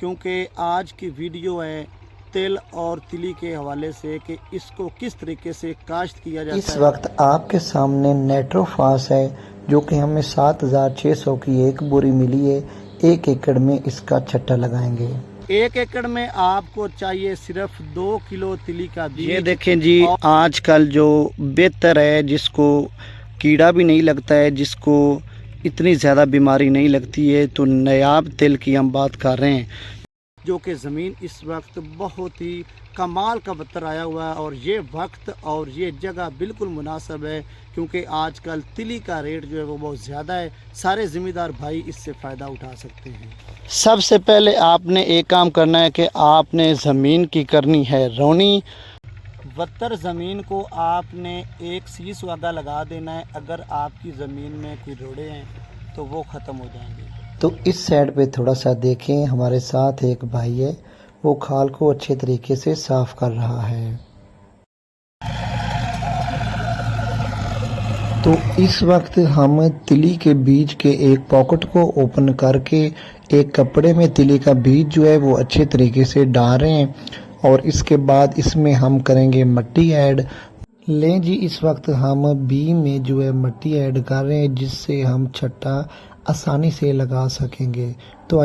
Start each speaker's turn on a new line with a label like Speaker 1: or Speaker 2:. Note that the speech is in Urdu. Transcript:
Speaker 1: کیونکہ آج کی ویڈیو ہے تیل اور تلی کے حوالے سے کہ اس کو کس طریقے سے کاشت کیا جاتا ہے۔ اس وقت
Speaker 2: آپ کے سامنے نیٹرو فاس ہے جو کہ ہمیں سات ہزار چھ سو کی ایک بوری ملی ہے۔ ایک ایکڑ میں اس کا چھٹا لگائیں گے۔
Speaker 1: ایک ایکڑ میں آپ کو چاہیے صرف دو کلو تلی کا بیج۔ یہ دیکھیں جی آج کل جو بہتر ہے جس کو کیڑا بھی نہیں لگتا ہے جس کو اتنی زیادہ بیماری نہیں لگتی ہے تو نیاب تل کی ہم بات کر رہے ہیں۔ جو کہ زمین اس وقت بہت ہی کمال کا بتر آیا ہوا ہے اور یہ وقت اور یہ جگہ بالکل مناسب ہے کیونکہ آج کل تلی کا ریٹ جو ہے وہ بہت زیادہ ہے۔ سارے ذمہ دار بھائی اس سے فائدہ اٹھا سکتے ہیں۔ سب سے پہلے آپ نے ایک کام کرنا ہے کہ آپ نے زمین کی کرنی ہے رونی۔ وطر زمین کو آپ نے ایک سیس وعدہ لگا دینا ہے۔ اگر آپ کی زمین میں کوئی روڑے ہیں تو وہ ختم ہو جائیں گے۔
Speaker 2: تو اس سیڈ پہ تھوڑا سا دیکھیں۔ ہمارے ساتھ ایک بھائی ہے۔ وہ کھال کو اچھے طریقے سے صاف کر رہا ہے۔ تو اس وقت ہم تلی کے بیج کے ایک پاکٹ کو اوپن کر کے ایک کپڑے میں تلی کا بیج جو ہے وہ اچھے طریقے سے ڈال رہے ہیں۔ اور اس کے بعد اس میں ہم کریں گے مٹی ایڈ۔ لیں جی اس وقت ہم بی میں جو ہے مٹی ایڈ کر رہے ہیں، جس سے ہم چھٹا آسانی سے لگا سکیں گے۔ تو